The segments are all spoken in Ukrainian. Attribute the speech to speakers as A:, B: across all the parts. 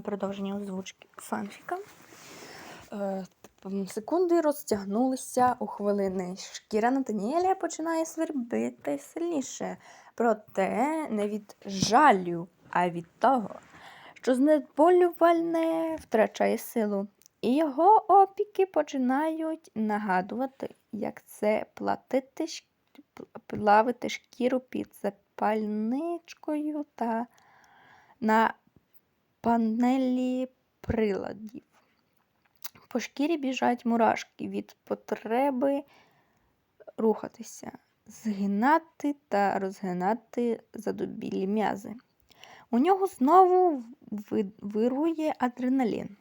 A: продовження озвучки фанфіка. Е, Секунди розтягнулися у хвилини. Шкіра Натаніеля починає свербити сильніше. Проте не від жалю, а від того, що знеболювальне втрачає силу. І його опіки починають нагадувати, як це платити, плавити шкіру під запальничкою та на панелі приладів. По шкірі біжать мурашки від потреби рухатися, згинати та розгинати задубілі м'язи. У нього знову вирує адреналін,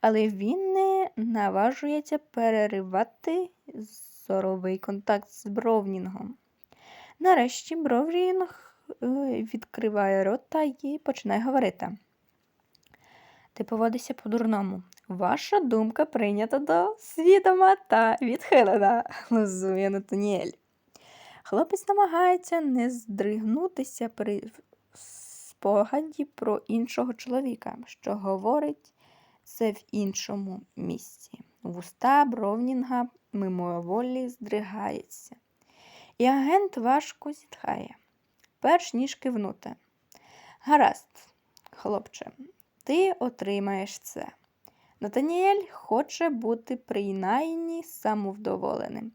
A: але він не наважується переривати зоровий контакт з Бровнінгом. Нарешті Бровнінг е, відкриває рота і починає говорити. Ти поводишся по-дурному. Ваша думка прийнята до свідома та відхилена, глузує Натаніель. Хлопець намагається не здригнутися при спогаді про іншого чоловіка, що говорить це в іншому місці. Вуста Бровнінга мимоволі здригається. І агент важко зітхає, перш ніж кивнути. Гаразд, хлопче, ти отримаєш це. Натаніель хоче бути принаймні самовдоволеним.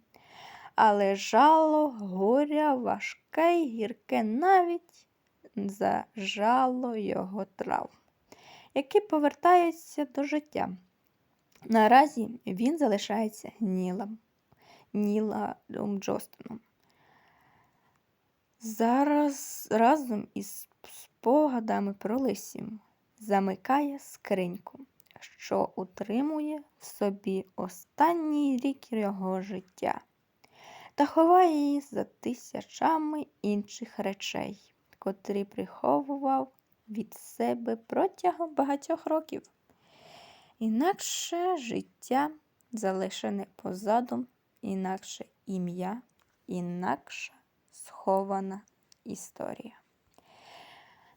A: Але жало горя важке й гірке навіть за жало його трав, які повертаються до життя. Наразі він залишається Нілом, Нілом Джостоном. Зараз разом із спогадами про лисів замикає скриньку, що утримує в собі останній рік його життя та ховає її за тисячами інших речей, котрі приховував від себе протягом багатьох років. Інакше життя залишене позаду, інакше ім'я, інакша схована історія.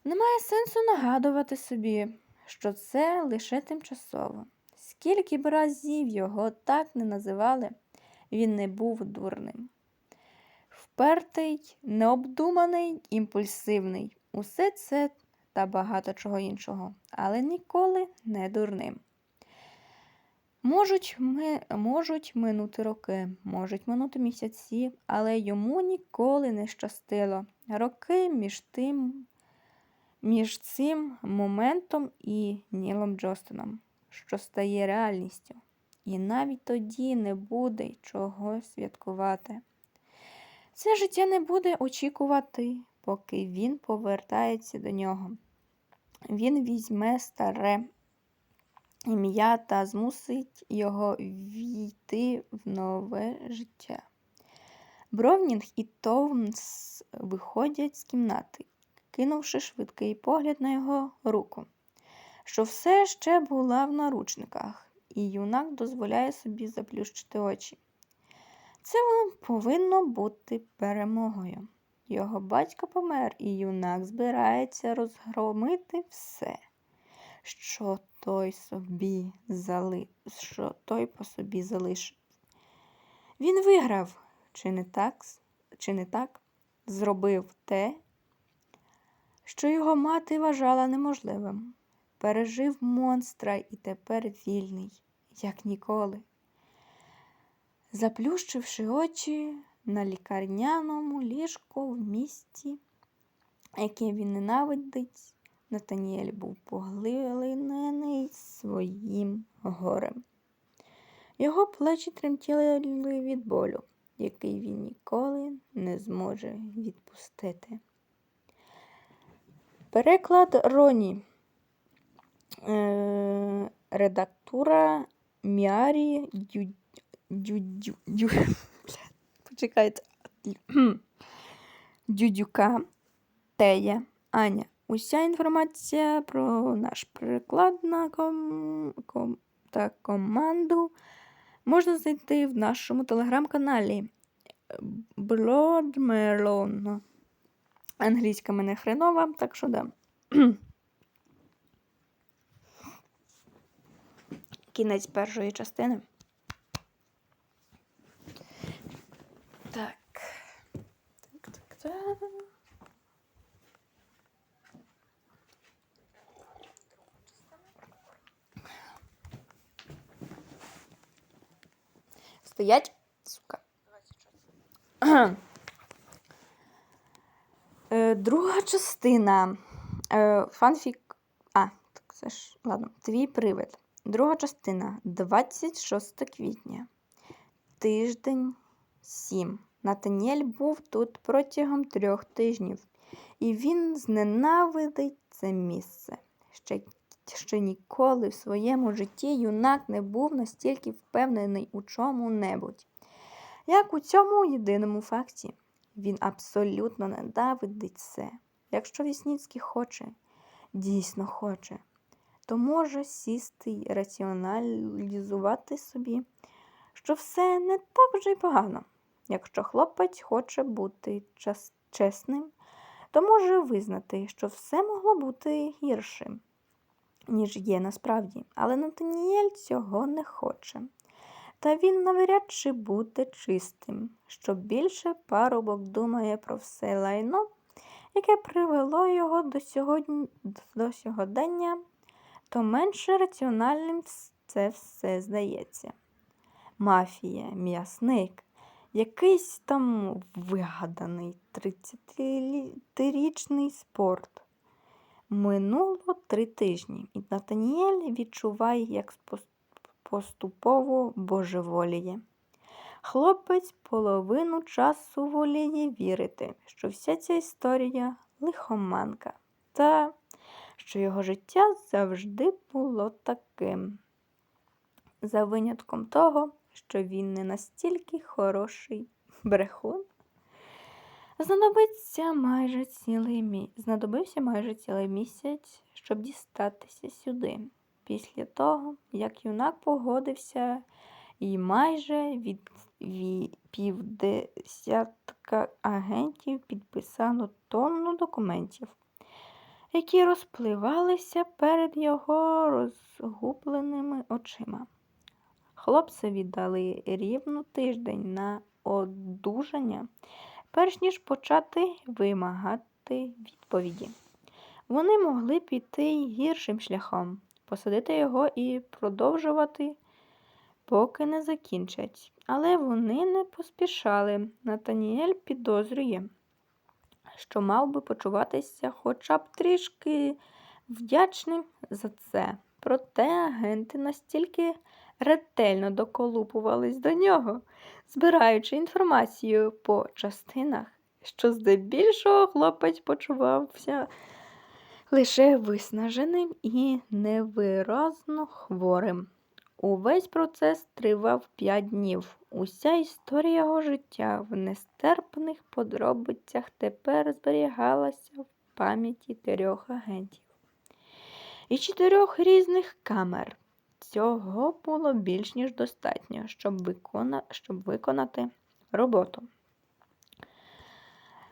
A: Немає сенсу нагадувати собі, що це лише тимчасово. Скільки б разів його так не називали, він не був дурним. Впертий, необдуманий, імпульсивний усе це та багато чого іншого, але ніколи не дурним. Можуть, ми, можуть минути роки, можуть минути місяці, але йому ніколи не щастило. Роки між тим, між цим моментом і Нілом Джостоном, що стає реальністю. І навіть тоді не буде чого святкувати. Це життя не буде очікувати, поки він повертається до нього. Він візьме старе ім'я та змусить його війти в нове життя. Бровнінг і Товнс виходять з кімнати, кинувши швидкий погляд на його руку, що все ще була в наручниках, і юнак дозволяє собі заплющити очі. Це повинно бути перемогою. Його батько помер, і юнак збирається розгромити все, що той собі зали... що той по собі залишив. Він виграв, чи не так, чи не так, зробив те, що його мати вважала неможливим. Пережив монстра і тепер вільний, як ніколи. Заплющивши очі на лікарняному ліжку в місті, яке він ненавидить, Натаніель був поглинений своїм горем. Його плечі тремтіли від болю, який він ніколи не зможе відпустити. Переклад Роні. Е, редактура Міарі Дю... Дю... Дю... Дю... Почекайте. Дюдюка Тея Аня. Уся інформація про наш переклад на ком... Ком... та команду можна знайти в нашому телеграм-каналі Bloodmelon. Англійська мене хренова, так що да. кінець першої частини. Так. Так, так, так. Стоять, сука. Е, Друга частина. Е, Фанфік. А, так це ж. Ладно, твій привид. Друга частина. 26 квітня. Тиждень 7. Натаніель був тут протягом трьох тижнів, і він зненавидить це місце. Ще, ще ніколи в своєму житті юнак не був настільки впевнений у чому-небудь, як у цьому єдиному факті. Він абсолютно ненавидить все. Якщо Вісніцький хоче, дійсно хоче, то може сісти й раціоналізувати собі, що все не так вже й погано. Якщо хлопець хоче бути чесним, то може визнати, що все могло бути гіршим, ніж є насправді. Але Натаніель цього не хоче. Та він навряд чи буде чистим, що більше парубок думає про все лайно, яке привело його до, сьогодні, до сьогодення, то менше раціональним це все здається. Мафія, м'ясник, якийсь там вигаданий 30-річний спорт. Минуло три тижні, і Натаніель відчуває, як спос- поступово божеволіє. Хлопець половину часу воліє вірити, що вся ця історія лихоманка, та що його життя завжди було таким, за винятком того, що він не настільки хороший брехун. Знадобиться майже цілий мі... Знадобився майже цілий місяць, щоб дістатися сюди. Після того, як юнак погодився, і майже від, від півдесятка агентів підписало тонну документів, які розпливалися перед його розгубленими очима. Хлопцеві дали рівно тиждень на одужання, перш ніж почати вимагати відповіді. Вони могли піти гіршим шляхом, посадити його і продовжувати, поки не закінчать. Але вони не поспішали. Натаніель підозрює, що мав би почуватися хоча б трішки вдячним за це. Проте агенти настільки ретельно доколупувались до нього, збираючи інформацію по частинах, що здебільшого хлопець почувався лише виснаженим і невиразно хворим. Увесь процес тривав п'ять днів. Уся історія його життя в нестерпних подробицях тепер зберігалася в пам'яті трьох агентів і чотирьох різних камер. Цього було більш ніж достатньо, щоб, викона... щоб виконати роботу.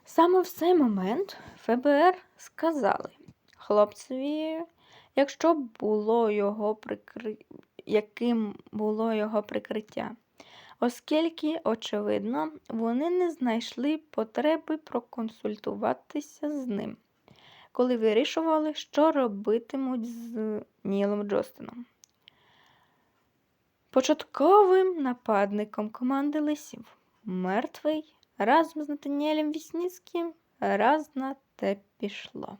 A: Саме в цей момент ФБР сказали хлопцеві, якщо було його прикри... яким було його прикриття, оскільки, очевидно, вони не знайшли потреби проконсультуватися з ним, коли вирішували, що робитимуть з Нілом Джостином. Початковим нападником команди лисів мертвий разом з Натаніелем Вісніцьким раз на те пішло.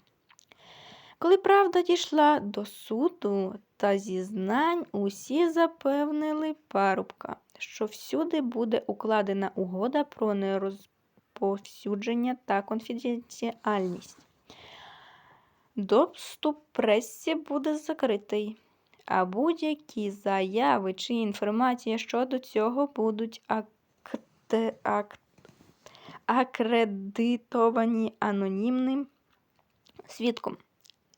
A: Коли правда дійшла до суду та зізнань, усі запевнили парубка, що всюди буде укладена угода про нерозповсюдження та конфіденціальність. Доступ пресі буде закритий, а будь-які заяви чи інформація щодо цього будуть акте- ак- акредитовані анонімним свідком.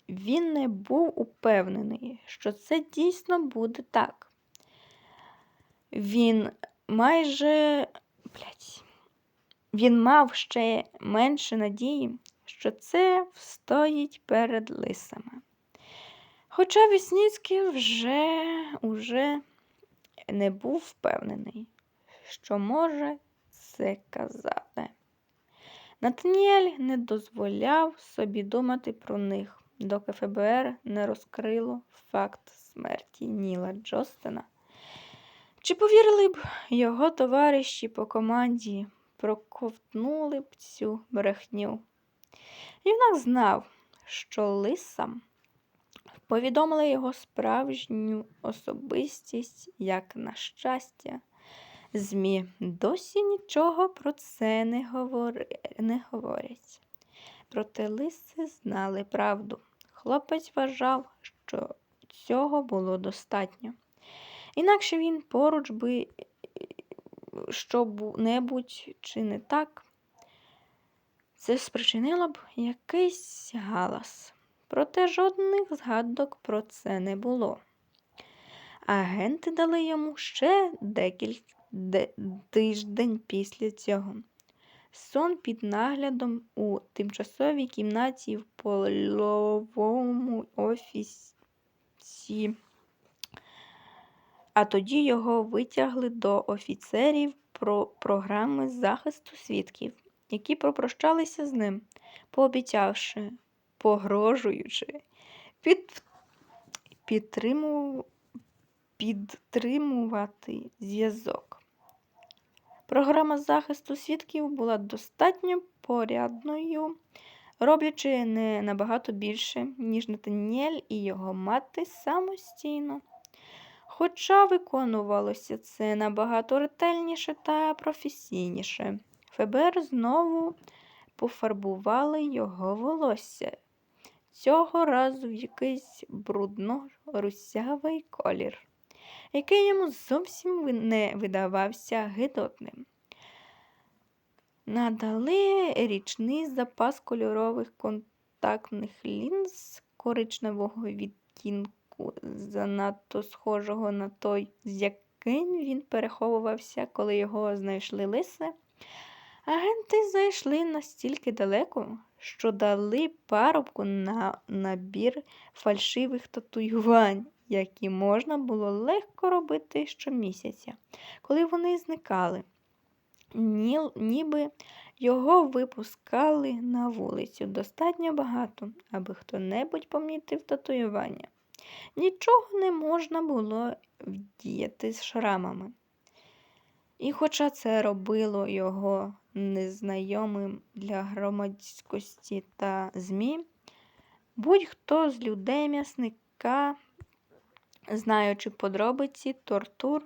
A: Він не був упевнений, що це дійсно буде так. Він майже. Блять. Він мав ще менше надії, що це встоїть перед лисами. Хоча Вісніцький вже уже не був впевнений, що може це казати. Натаніель не дозволяв собі думати про них, доки ФБР не розкрило факт смерті Ніла Джостена. Чи повірили б його товариші по команді, проковтнули б цю брехню? Юнак знав, що лисам повідомили його справжню особистість, як на щастя. ЗМІ досі нічого про це не, говори... не говорять. Проте лиси знали правду. Хлопець вважав, що цього було достатньо. Інакше він поруч би що-небудь чи не так, це спричинило б якийсь галас. Проте жодних згадок про це не було. Агенти дали йому ще декілька де- тиждень після цього. Сон під наглядом у тимчасовій кімнаті в польовому офісі. А тоді його витягли до офіцерів про програми захисту свідків, які попрощалися з ним, пообіцявши, погрожуючи, під... підтриму... підтримувати зв'язок. Програма захисту свідків була достатньо порядною, роблячи не набагато більше, ніж Натаніель і його мати самостійно. Хоча виконувалося це набагато ретельніше та професійніше. ФБР знову пофарбували його волосся, цього разу в якийсь брудно-русявий колір, який йому зовсім не видавався гидотним. Надали річний запас кольорових контактних лінз коричневого відтінку, занадто схожого на той, з яким він переховувався, коли його знайшли лиси. Агенти зайшли настільки далеко, що дали парубку на набір фальшивих татуювань, які можна було легко робити щомісяця, коли вони зникали. Ні, ніби його випускали на вулицю достатньо багато, аби хто-небудь помітив татуювання. Нічого не можна було вдіяти з шрамами. І хоча це робило його незнайомим для громадськості та ЗМІ, будь-хто з людей м'ясника, знаючи подробиці тортур,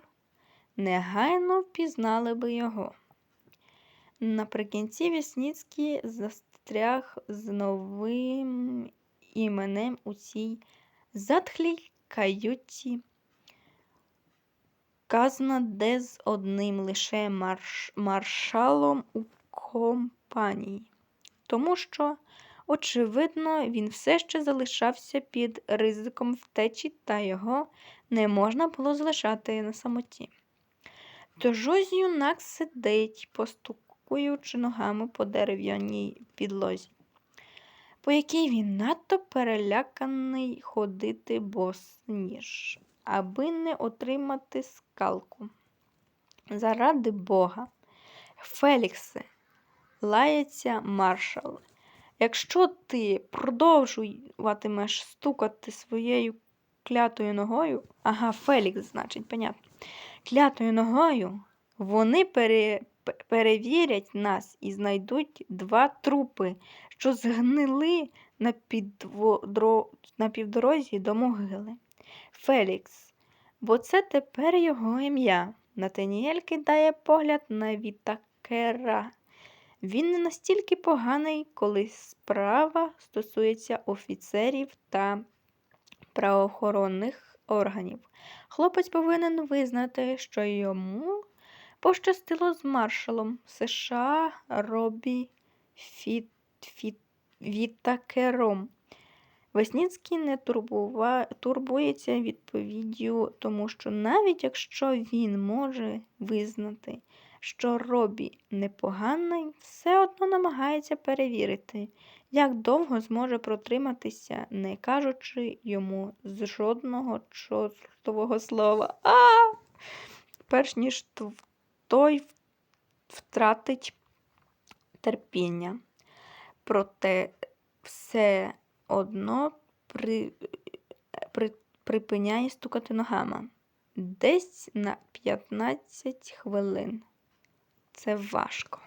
A: негайно впізнали би його. Наприкінці Вісніцький застряг з новим іменем у цій затхлій каюті, казна де з одним лише марш... маршалом у компанії, тому що, очевидно, він все ще залишався під ризиком втечі, та його не можна було залишати на самоті. Тож ось юнак сидить, постукуючи ногами по дерев'яній підлозі, по якій він надто переляканий ходити босніж, аби не отримати скалку. Заради Бога, Феліксе, лається маршал. Якщо ти продовжуватимеш стукати своєю клятою ногою, ага, Фелікс, значить, понятно клятою ногою, вони пере, перевірять нас і знайдуть два трупи, що згнили на, підводро, на півдорозі до могили. Фелікс, бо це тепер його ім'я. Натаніель кидає погляд на Вітакера. Він не настільки поганий, коли справа стосується офіцерів та правоохоронних органів. Хлопець повинен визнати, що йому пощастило з маршалом США Робі Фіт, Фіт, Вітакером. Весніцький не турбува, турбується відповіддю, тому що навіть якщо він може визнати що Робі непоганий, все одно намагається перевірити, як довго зможе протриматися, не кажучи йому з жодного чортового слова. А! Перш ніж той втратить терпіння. Проте все одно при, при, припиняє стукати ногами. Десь на 15 хвилин. Це важко.